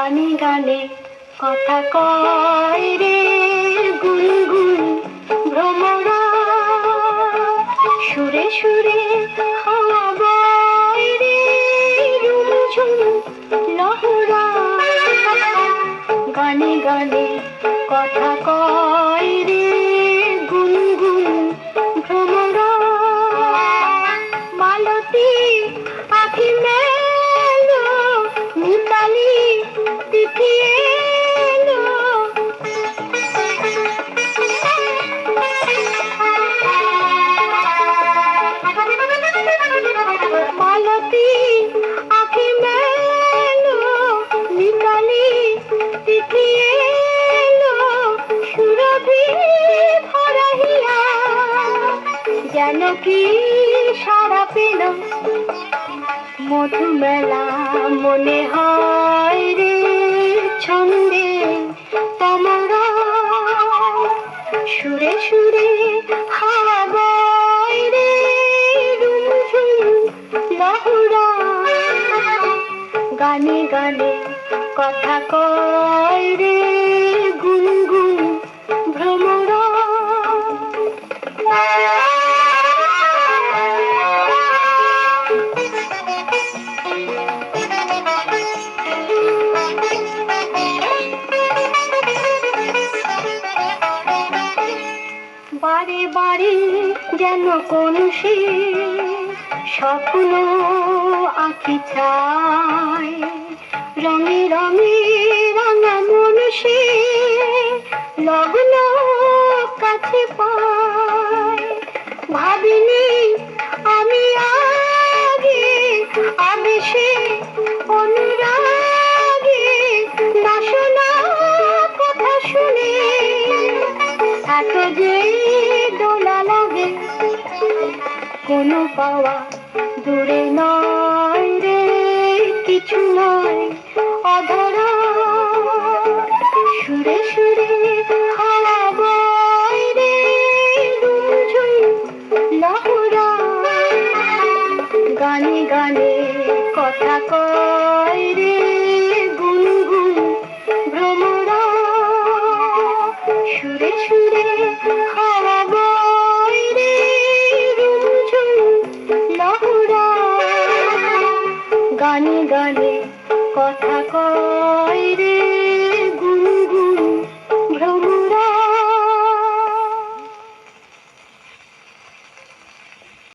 গানে গানে কথা কয় রে গুনগুন ভ্রমরা। সুরে সুরে রে গানে গানে কথা কয় যেন কি সারা পেল? মধুমেলা মনে হয় রে ছন্দে তমরা সুরে সুরে গানে গানে কথা কয় রে গুনগুন ভ্রমরা বারে বারে যেন কোন সে স্বপ্ন আঁকি ছায় রঙে রঙে রাঙা মন লগ্ন কাছে পায়। ভাবিনি আমি আগে আবেশে অনুরাগে শোনা কথা শুনে এত যে কোনো পাওয়া দূরে নয় রে কিছু নয় অধরা। সুরে সুরে গানে গানে কথা কয় গানে গানে কথা কয়।